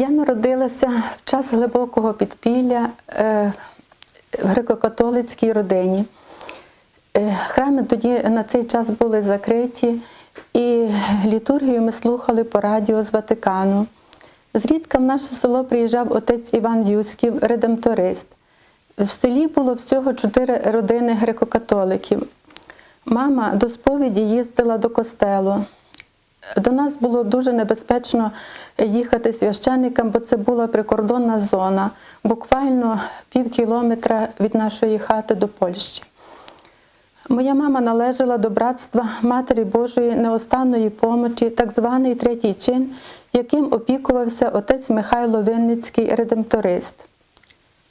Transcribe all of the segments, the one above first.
Я народилася в час глибокого підпілля е, в греко-католицькій родині. Е, Храми тоді на цей час були закриті, і літургію ми слухали по радіо з Ватикану. Зрідка в наше село приїжджав отець Іван Юськів, редемторист. В селі було всього чотири родини греко-католиків. Мама до сповіді їздила до костелу. До нас було дуже небезпечно їхати священникам, бо це була прикордонна зона, буквально пів кілометра від нашої хати до Польщі. Моя мама належала до братства Матері Божої неостанної помочі, так званий третій чин, яким опікувався отець Михайло Винницький, редемторист.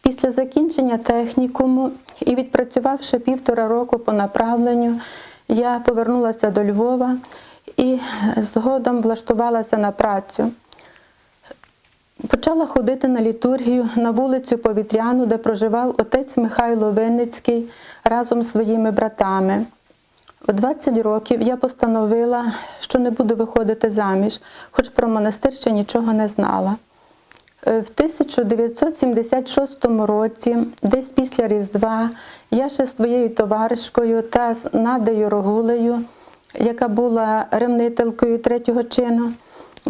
Після закінчення технікуму і відпрацювавши півтора року по направленню, я повернулася до Львова і згодом влаштувалася на працю. Почала ходити на літургію на вулицю Повітряну, де проживав отець Михайло Винницький разом з своїми братами. У 20 років я постановила, що не буду виходити заміж, хоч про монастир ще нічого не знала. Е, В 1976 році, десь після Різдва, я ще з своєю товаришкою та з Надею Рогулею, яка була ревнителькою третього чину,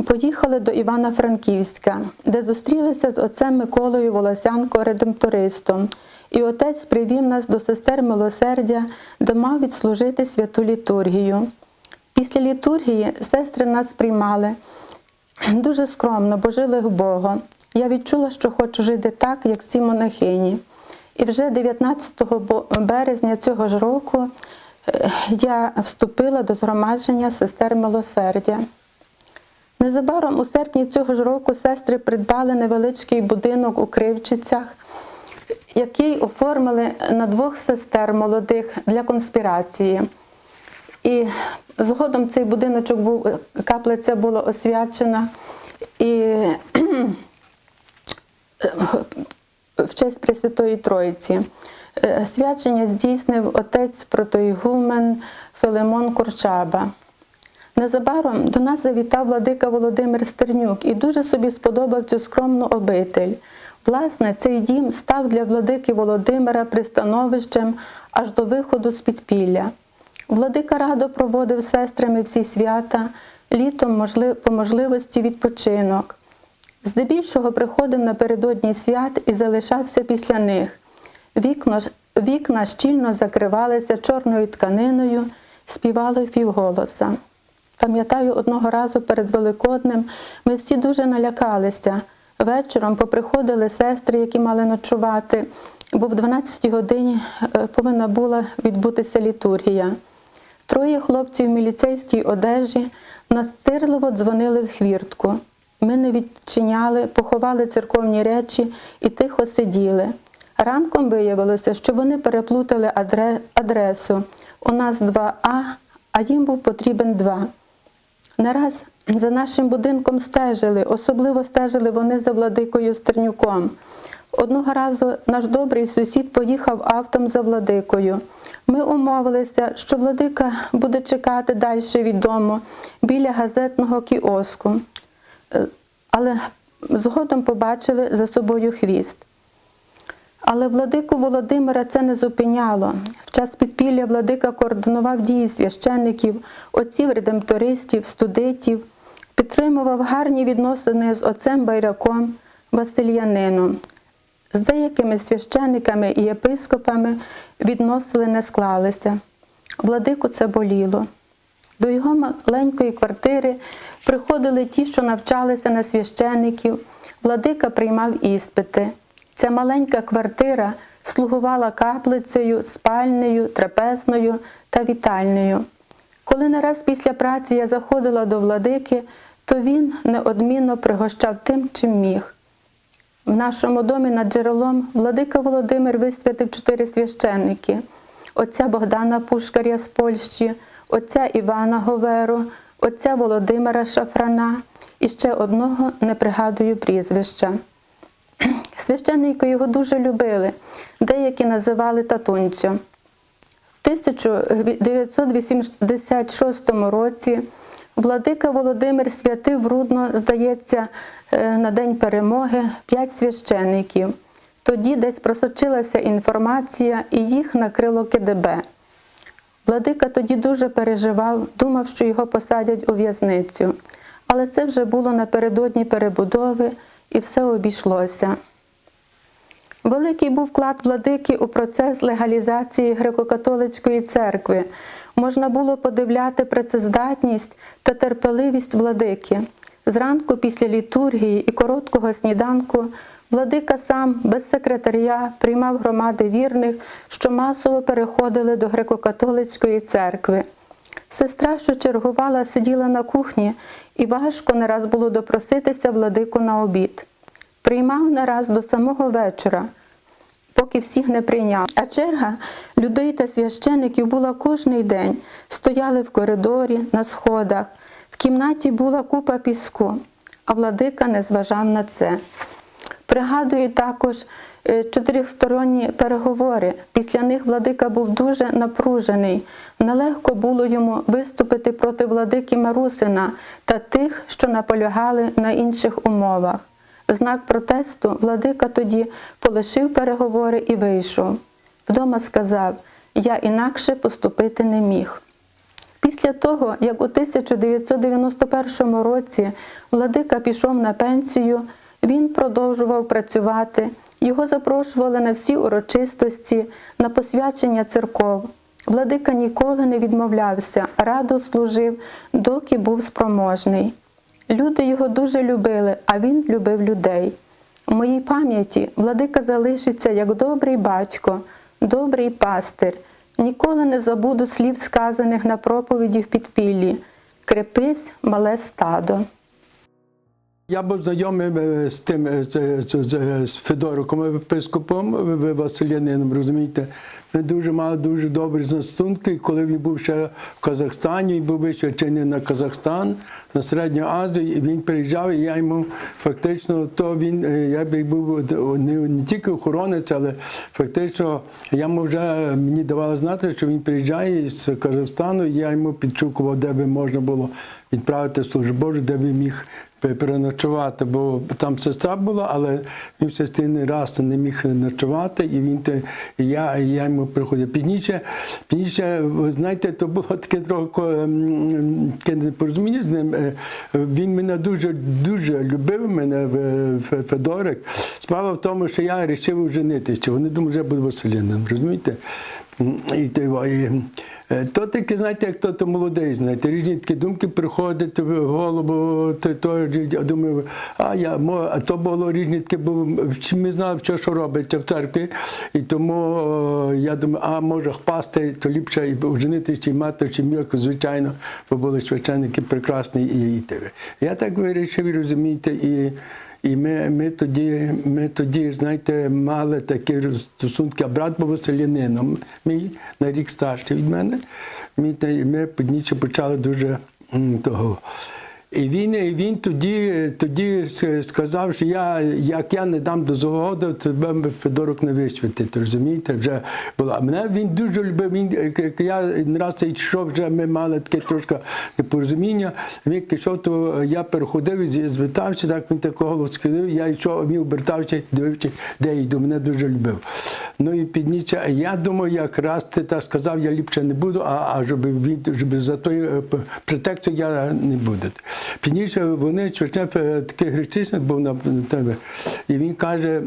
поїхали до Івано-Франківська, де зустрілися з отцем Миколою Волосянко, редемтористом. І отець привів нас до сестер милосердя, де мав відслужити святу літургію. Після літургії сестри нас приймали дуже скромно, бо жили в Бога. Я відчула, що хочу жити так, як ці монахині. І вже 19 березня цього ж року я вступила до згромадження сестер милосердя. Незабаром у серпні цього ж року сестри придбали невеличкий будинок у Кривчицях, який оформили на двох сестер молодих для конспірації. І згодом цей будиночок був, каплиця була освячена. І в честь Пресвятої Троїці. Е, Свячення здійснив отець протоігумен Филимон Курчаба. Незабаром до нас завітав владика Володимир Стернюк і дуже собі сподобав цю скромну обитель. Власне, цей дім став для владики Володимира пристановищем аж до виходу з підпілля. Владика радо проводив сестрами всі свята, літом можли- по можливості відпочинок. Здебільшого приходив напередодні свят і залишався після них. Вікно, вікна щільно закривалися чорною тканиною, співали впівголоса. Пам'ятаю, одного разу перед Великоднем ми всі дуже налякалися. Вечором поприходили сестри, які мали ночувати, бо в 12 годині е, повинна була відбутися літургія. Троє хлопців в міліцейській одежі настирливо дзвонили в хвіртку. Ми не відчиняли, поховали церковні речі і тихо сиділи. Ранком виявилося, що вони переплутали адресу. У нас 2А, а їм був потрібен 2. Не раз за нашим будинком стежили, особливо стежили вони за владикою Стернюком. Одного разу наш добрий сусід поїхав автом за владикою. Ми умовилися, що владика буде чекати далі від дому біля газетного кіоску. Е, Але згодом побачили за собою хвіст. Але владику Володимира це не зупиняло. В час підпілля владика координував дії священників, отців редемтористів, студитів, підтримував гарні відносини з отцем Байраком, Васильянином. З деякими священниками і єпископами відносили не склалися. Владику це боліло. До його маленької квартири приходили ті, що навчалися на священиків. Владика приймав іспити. Ця маленька квартира слугувала каплицею, спальнею, трапезною та вітальнею. Коли не раз після праці я заходила до владики, то він неодмінно пригощав тим, чим міг. В нашому домі над джерелом владика Володимир висвятив чотири священники: отця Богдана Пушкаря з Польщі, отця Івана Говеру, отця Володимира Шафрана і ще одного не пригадую прізвища. Священники його дуже любили, деякі називали татунцю. В 1986 році Владика Володимир святив рудно, здається, е, на День перемоги п'ять священиків. Тоді десь просочилася інформація і їх накрило КДБ. Владика тоді дуже переживав, думав, що його посадять у в'язницю. Але це вже було напередодні перебудови і все обійшлося. Великий був вклад владики у процес легалізації греко-католицької церкви. Можна було подивляти працездатність та терпеливість владики. Зранку після літургії і короткого сніданку владика сам без секретаря приймав громади вірних, що масово переходили до греко-католицької церкви. Сестра, що чергувала, сиділа на кухні, і важко не раз було допроситися владику на обід. Приймав не раз до самого вечора, поки всіх не прийняв. А черга людей та священиків була кожний день. Стояли в коридорі, на сходах. В кімнаті була купа піску, а владика не зважав на це. Пригадую також чотирьохсторонні переговори. Після них владика був дуже напружений. Нелегко було йому виступити проти владики Марусина та тих, що наполягали на інших умовах. Знак протесту владика тоді полишив переговори і вийшов. Вдома сказав: Я інакше поступити не міг. Після того, як у 1991 році владика пішов на пенсію, він продовжував працювати. Його запрошували на всі урочистості, на посвячення церков. Владика ніколи не відмовлявся, радо служив, доки був спроможний. Люди його дуже любили, а він любив людей. У моїй пам'яті владика залишиться як добрий батько, добрий пастир. Ніколи не забуду слів, сказаних на проповіді в підпіллі Крепись, мале стадо. Я був знайомий е, з тим е, з, з, з, з Федориком епископом Василянином, розумієте. Ми дуже мали дуже добрі застосунки. Коли він був ще в Казахстані, він був висвячений на Казахстан, на Середню Азію, і він приїжджав, і я йому фактично то він, е, я би був не, не тільки охоронець, але фактично я вже мені давали знати, що він приїжджає з Казахстану, і я йому підшукував, де би можна було відправити службу Божу, де би міг переночувати, бо там сестра була, але він в сестрі раз не міг ночувати, і він те, і я, я йому приходив. Пізніше, пізніше, ви знаєте, то було таке трохи ем, непорозуміння з ним. Е, Він мене дуже дуже любив, мене в- Фе- Федорик. Справа в тому, що я вирішив женитися. Вони думали, що я буду Василином, розумієте? І, е, то таке, знаєте, як то, молодий, знаєте, різні такі думки приходять в голову, то, то я думаю, а я а то було різні такі, бо чи ми знали, що, що робиться в церкві, і тому е, я думаю, а може пасти, то ліпше і женитися, чи мати сім'ю, звичайно, бо були священники прекрасні і, тебе. Я так вирішив, розумієте, і. І ми, ми, тоді, ми тоді, знаєте, мали такі стосунки, а брат був селянином, мій на рік старший від мене. Ми, ми пізніше почали дуже того. І він, він тоді, тоді сказав, що я, як я не дам до згоди, то тебе Федорок не висвятити, розумієте? Вже було. А мене він дуже любив. Він, як я раз йшов, вже ми мали таке трошки непорозуміння. Він пішов, то я переходив і звітався, так він такого голову схилив, я йшов, він обертався, дивився, де йду, мене дуже любив. Ну і підніча, я думаю, якраз ти так сказав, я ліпше не буду, а, а щоб він щоб за той е, претексту я не буду. Пізніше вони Чверчев е, такий гречисник був на тебе. І він каже: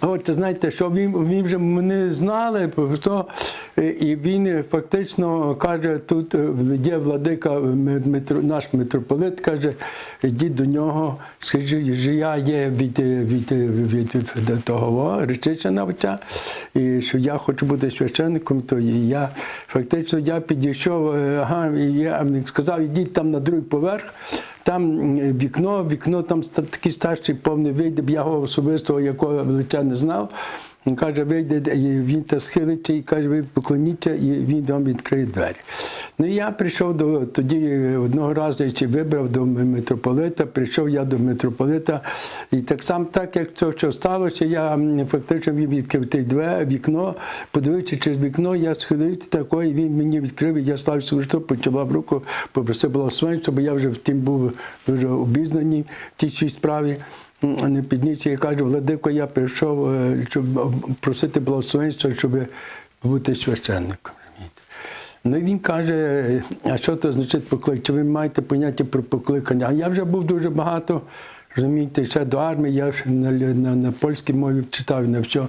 от знаєте, що він, він вже мене знали, що е, і він фактично каже, тут е, є владика, наш митрополит каже, йдіть до нього, скажи, що я є від, від, від, від того Речичиновича, і що я хочу бути священником, то я фактично я підійшов, ага, і я сказав, йдіть там на другий поверх. Там вікно, вікно там такий старший повний вийде, я його особистого якого лиця не знав. Він каже, вийде, він та схилиться і каже, ви поклоніться, і він вам відкриє двері. Ну я прийшов до тоді одного разу чи вибрав до митрополита, прийшов я до митрополита, і так само, так як це що сталося, я фактично він відкрив те двері, вікно, подивився через вікно, я схилився такої, і він мені відкрив, і я став Христу, почував руку, попросив благословенства, бо я вже в тім був дуже обізнаний в тій цій справі. М, Не підніс, і кажу, Владико, я прийшов, е, щоб просити благословенства, щоб бути священником. Ну він каже, а що це значить покликання? Чи ви маєте поняття про покликання? А я вже був дуже багато, розумієте, ще до армії, я на, на, на польській мові читав на все.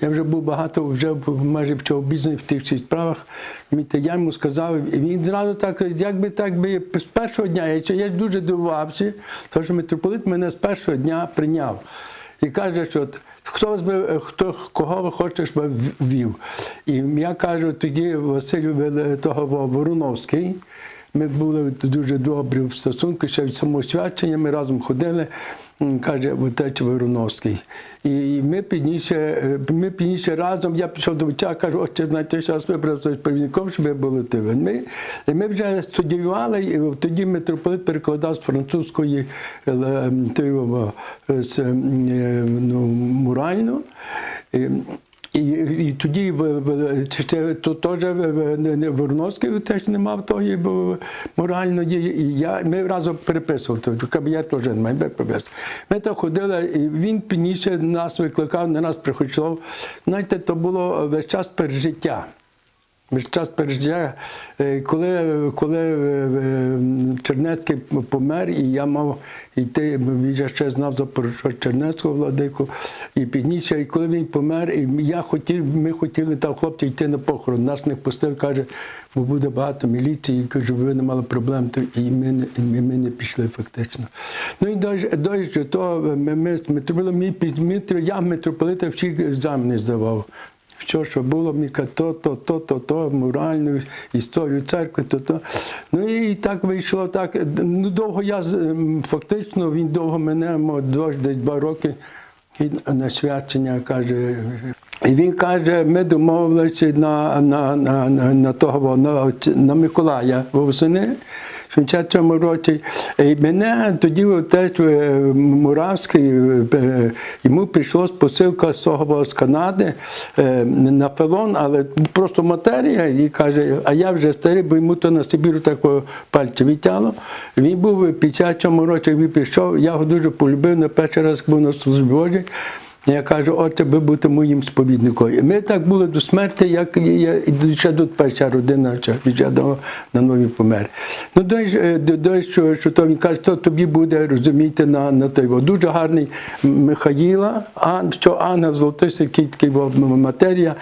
Я вже був багато, вже майже в чого в тих всіх справах. Розумієте, я йому сказав, і він зразу так, якби так би з першого дня, я, я дуже дивувався, тому що митрополит мене з першого дня прийняв. І каже, що хто би, хто, кого ви хочеш би ввів. І я кажу, тоді Василь того Вороновський. Ми були дуже добрі в стосунку, ще від самосвячення, ми разом ходили. Каже, отець Вороновський. І ми підніше, ми підніше разом, я пішов до отця, кажу, отче, знаєте, зараз вибрав з провідником, щоб ви були ти. Ми, і ми вже студіювали, і тоді митрополит перекладав з французької е, е, з, е, ну, мурально. І, і, тоді чи то теж в- в- не- не- теж не мав тої моральної. І я, ми разом переписували, то я теж не має переписувати. Ми так ходили, і він пізніше нас викликав, на нас приходив. Знаєте, то було весь час пережиття. Час пережиття, Е, коли, коли е, е, Чернецький помер, і я мав йти, я ще знав за Чернецького владику, і пізніше, і коли він помер, і я хотів, ми хотіли там хлопці йти на похорон. Нас не пустили, каже, бо буде багато міліції, і кажу, ви не мали проблем, і ми, не- і ми, не пішли фактично. Ну і дощ, то ми, ми, ми, мій підмітр, я митрополита всі екзамени здавав. Що, що було, мені каже, то, то, то, то, то, моральну історію церкви, то, то. Ну і так вийшло так. Ну, довго я фактично він довго мене, дощ десь два роки на свячення каже. І він каже, ми домовилися на, на, на, на того на, на Миколая восени. В 70-му році. І мене тоді отець е, Муравський, е, йому прийшлось посилка з того з Канади е, на фелон, але просто матерія, і каже, а я вже старий, бо йому то на Сибіру так по пальці відтяло. Він був в 50-му році, він прийшов, я його дуже полюбив, на перший раз був на службі Божій. Я кажу, отче, ви будете моїм сповідником. І ми так були до смерті, як я і ще тут перша родина, на нові помер. Ну, дощ, до що, що то він каже, то тобі буде, розумієте, на, на той. Дуже гарний Михаїла, а що ангел який такий матерія.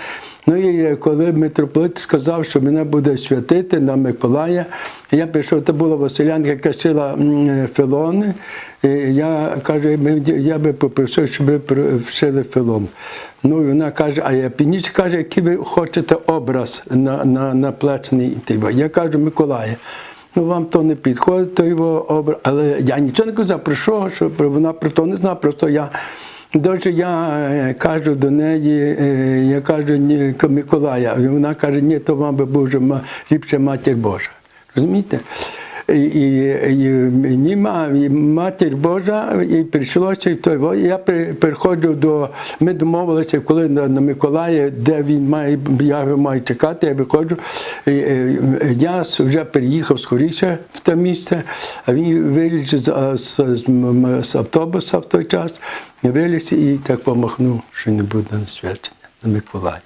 Ну і коли митрополит сказав, що мене буде святити на Миколая, я пішов, це була Василянка, яка шила м, фелони. І я кажу, я би попросив, щоб ви вшили фелон. Ну і вона каже, а я пізніше каже, який ви хочете образ на, на, на плечний. Я кажу, Миколая. Ну, вам то не підходить, то його образ. Але я нічого не казав про що, що вона про то не знала, просто я. Дуже я е, кажу до неї, е, я кажу ні, Ко- Миколая, вона каже, ні, то вам би був ліпше матір Божа. Розумієте? І, і, і мені ма- і матір Божа, і прийшлося і той. Я приходжу до. Ми домовилися, коли на, на Миколая, де він має, я його маю чекати, я виходжу. І, е, я вже переїхав скоріше в те місце, а він виліз з, з, з, з автобуса в той час, виліз і так помахнув, що не буде на свячення на Миколая.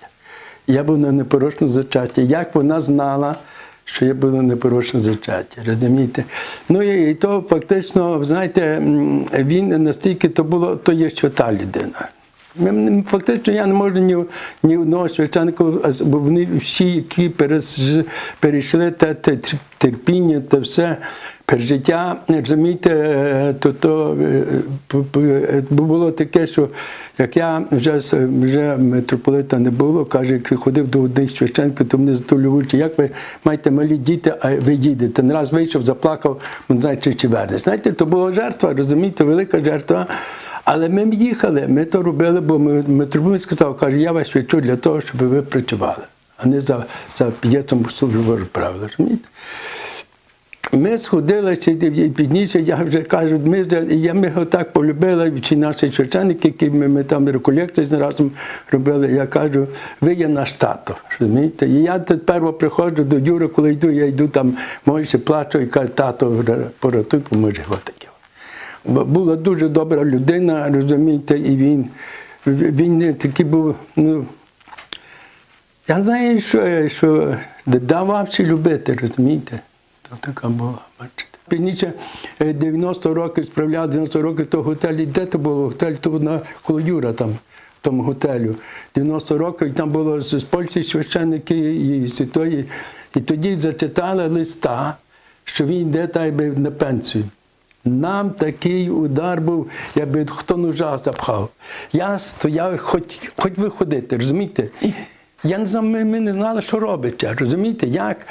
Я був на непорочному зачатті. Як вона знала, що я буду на зачаття. розумієте? Ну і, і то фактично, знаєте, він настільки то було, то є свята людина. Фактично я не можу ні, ні одного священника, бо вони всі, які перейшли те терпіння, те все пережиття, розумієте, то, то е, е, було таке, що як я вже, вже митрополита не було, каже, як ходив до одних священків, то мене затулювали, як ви маєте малі діти, а ви їдете. Не раз вийшов, заплакав, не знаю, чи, чи вернеш. Знаєте, то була жертва, розумієте, велика жертва. Але ми їхали, ми то робили, бо ми- митрополит сказав, каже, я вас відчу для того, щоб ви працювали, а не за, за служби Божої. Розумієте? Ми сходили чи пізніше, я вже кажу, ми, я, ми його так полюбили, чи наші священники, які ми, ми там реколекції разом робили, я кажу, ви є наш тато. розумієте? І я тепер приходжу до Юри, коли йду, я йду там, молюся, плачу і кажу, тато, поратуй, поможи. Отаке. Бо Була дуже добра людина, розумієте, і він, він не такий був, ну, я знаю, що, що давав чи любити, розумієте? Така була, бачите. Пізніше е, 90 років справляв 90 років то готелі. Де то було? Готель то на коло Юра там, тому готелю. 90 років там було з, Польщі священники і з тої. І тоді зачитали листа, що він йде та би на пенсію. Нам такий удар був, якби хто ножа запхав. Я стояв, хоч, хоч виходити, розумієте? Я не знав, ми, ми не знали, що робиться, розумієте, як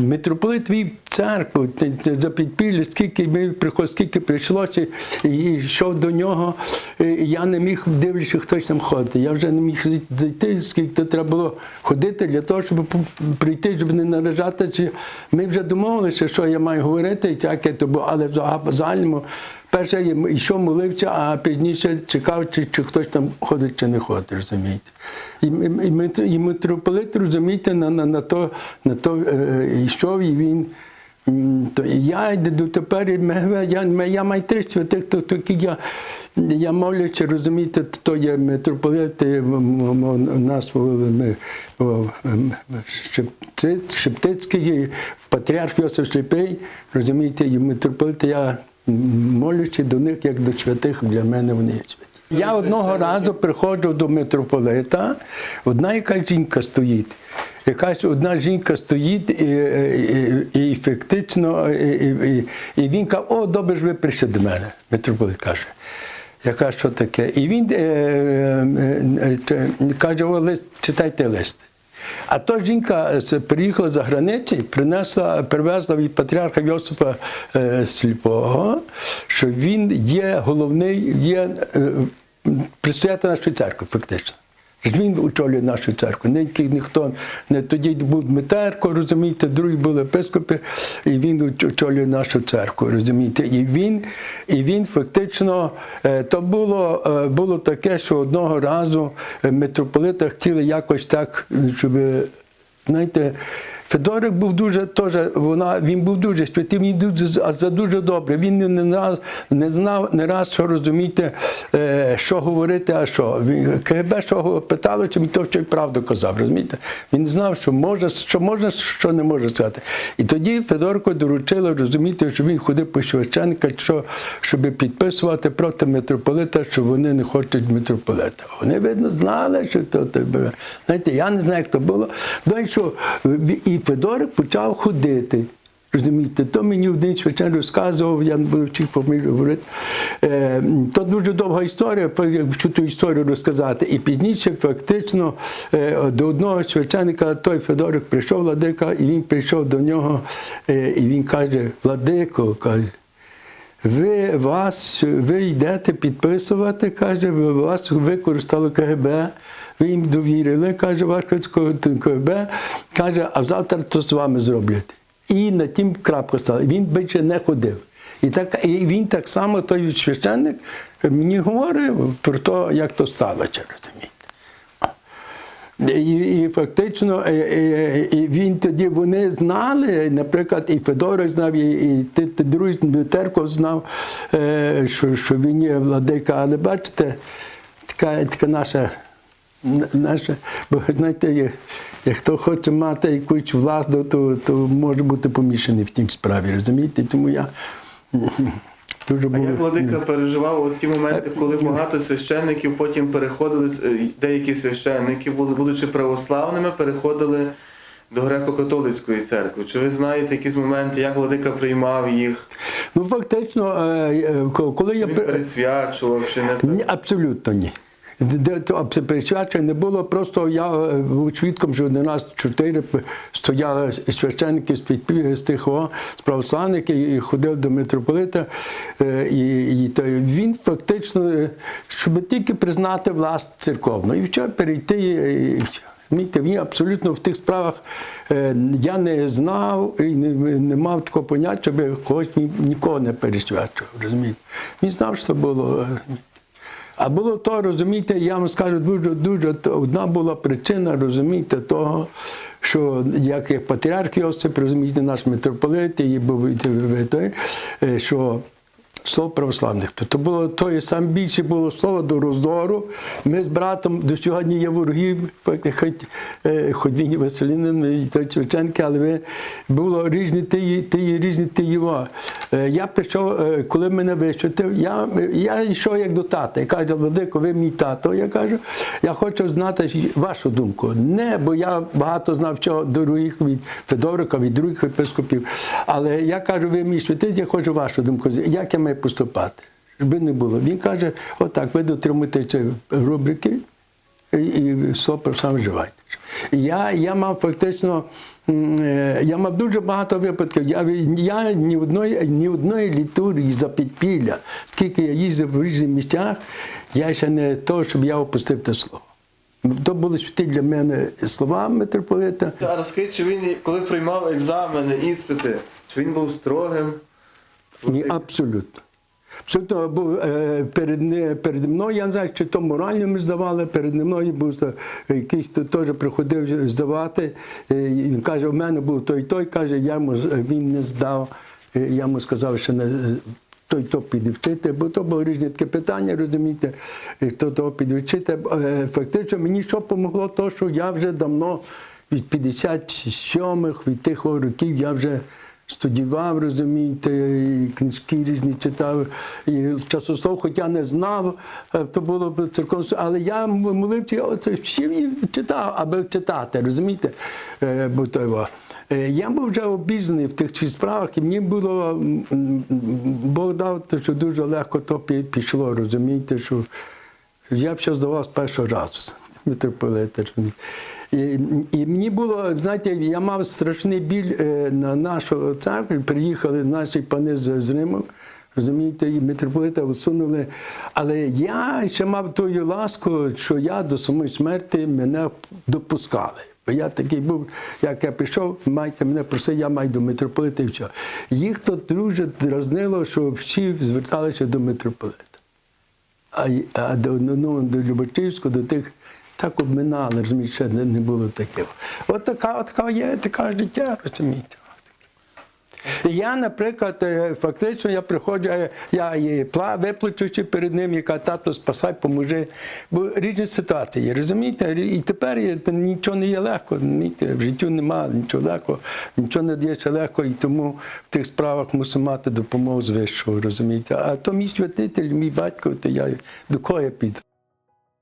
митрополит вів церкву за підпілля, скільки ми приход, скільки прийшло, і йшов до нього. і Я не міг дивлячись, хтось там ходить. Я вже не міг зайти, скільки треба було ходити для того, щоб прийти, щоб не наражати. Ми вже домовилися, що я маю говорити, і яке то було, але в загальному. Перше йшов молився, а пізніше чекав, чи, чи хтось там ходить, чи не ходить, розумієте. І, і, і, митрополит, розумієте, на, на, на то, на то е, йшов, і він. То я дотепер, я, я маю три святих, то, які я, я молячи, розумієте, то є митрополит, нас Шептицький, патріарх Йосиф Сліпий, розумієте, і митрополит, я молячи до них, як до святих, для мене вони святі. Я одного разу приходжу до митрополита, одна якась жінка стоїть. Якась одна жінка стоїть і, і, і, фактично, і, і, і, він каже, о, добре ж ви прийшли до мене. Митрополит каже. Я кажу, що таке? І він е, е, е, каже, о, лист, читайте лист. А то жінка приїхала за границі, принесла, привезла від патріарха Йосипа е, Сліпого, що він є головний, є е, предстоятель нашої церкви, фактично. Він очолює нашу церкву. Ніякий ніхто не тоді був Дмитерко, розумієте, другі були епископи, і він очолює нашу церкву, розумієте. І він, і він фактично е, то було, е, було таке, що одного разу е, митрополита хотіли якось так, щоб знаєте. Федорик був дуже теж, вона, він був дуже святий, він дуже за дуже добре. Він не, не, не знав не раз, що розумієте, е, що говорити, а що. Він, КГБ що питало, чи він то що й правду казав, розумієте? Він знав, що може, що можна, що не може сказати. І тоді Федорко доручило, розумієте, що він ходив по священника, що, щоб підписувати проти митрополита, що вони не хочуть митрополита. Вони, видно, знали, що то тебе. Знаєте, я не знаю, як то було. Ну, і що, і Федорик почав ходити. Розумієте, то мені один священ розказував, я не буду фамілію говорити. Е, то дуже довга історія, якщо ту історію розказати. І пізніше, фактично, е, до одного священника той Федорик прийшов владика, і він прийшов до нього, е, і він каже: Владико, каже. Ви вас, ви йдете підписувати, каже, ви вас використало КГБ, ви їм довірили, каже, Варківського КГБ, каже, а завтра то з вами зроблять. І на тім крапка стала. Він більше не ходив. І, так, і він так само, той священник, мені говорив про те, як то сталося, розумієте. І, і фактично е, і він тоді вони знали, наприклад, і Федорик знав, і, і ти другий Терков знав, е, що, що він є владика. Але бачите, така, така наша, н- наша, бо знаєте, як хто хоче мати якусь власну, то, то може бути помішаний в тій справі, розумієте? Тому я дуже А був. як владика переживав от ті моменти, коли багато священників потім переходили, е, деякі священники, будучи православними, переходили до греко-католицької церкви. Чи ви знаєте якісь моменти, як владика приймав їх? Ну, фактично, е, е, коли я Він при- пересвячував чи не так? Абсолютно ні. Присвячення не було, просто я е, був свідком, що 11 чотири стояли священники з, підпі- з о, і ходив до митрополита. е, І, і то він фактично, е, щоб тільки признати власть церковну. І вчора перейти. і. Він абсолютно в тих справах я не знав і не, не мав такого поняття, щоб когось ні- нікого не пересвячував. Розумієте? Він знав, що було. А було то, розумієте, я вам скажу, дуже, дуже одна була причина, розумієте, того, що як, як патріарх Йосип, розумієте, наш митрополит, і був е, що слово православних. То, то було то сам більше було слово до роздору. Ми з братом до сьогодні є ворогів, факти, хоч, е, і Василінин, той але ви, було різні ті, ті різні його. Е, Я прийшов, е, коли мене висвятив, я, я йшов як до тата. Я кажу, Владико, ви мій тато. Я кажу, я хочу знати вашу думку. Не, бо я багато знав чого других від Федорика, від других єпископів. Але я кажу, ви мій святитель, я хочу вашу думку. Як я маю поступати? Щоб не було. Він каже, отак, ви дотримуєте цієї рубрики і, сопер сам вживайте. Я, я мав фактично, е, я мав дуже багато випадків. Я, я ні одної, ні одної літургії за підпілля, скільки я їздив в різних місцях, я ще не то, щоб я опустив те слово. То були святі для мене слова митрополита. А розкажіть, чи він, коли приймав екзамени, іспити, чи він був строгим? Ні, абсолютно. Абсолютно був е, перед, перед мною, я не знаю, чи то морально ми здавали, перед мною був якийсь теж приходив здавати. Е, Він каже, у мене був той той, каже, я йому, він не здав. Е, Я йому сказав, що не, той то піде вчити, бо то було різні таке питання, розумієте, хто того піде вчити. Е, Фактично мені що допомогло, то, що я вже давно від 57-х, від тих років я вже студіював, розумієте, і книжки різні читав, і часослов, хоча не знав, е, то було б церковно, але я молився, оце всі читав, аби читати, розумієте, Е, бо то його. Е, Я був вже обізнаний в тих справах, і мені було Бог дав, що дуже легко то пішло, розумієте, що я все здавав з першого разу. Митрополита. І, і мені було, знаєте, я мав страшний біль е, на нашу церкву, приїхали наші пани з, Риму, розумієте, і митрополита усунули. Але я ще мав ту ласку, що я до самої смерті мене допускали. Бо я такий був, як я прийшов, майте мене просив, я маю до митрополита і все. Їх то дуже дразнило, що всі зверталися до митрополита. А, а до, ну, ну, до Любачівського, до тих так обминали, розумієте, ще не, було таких. От така, от така є така життя, розумієте. Я, наприклад, е, фактично я приходжу, е, я її виплачуючи перед ним, яка тато спасай, поможи. Бо різні ситуації, розумієте? І тепер нічого не є легко, розумієте? в життю немає нічого легкого, нічого не дається легко, і тому в тих справах мусимо мати допомогу з вищого, розумієте? А то мій святитель, мій батько, то я до кого я піду?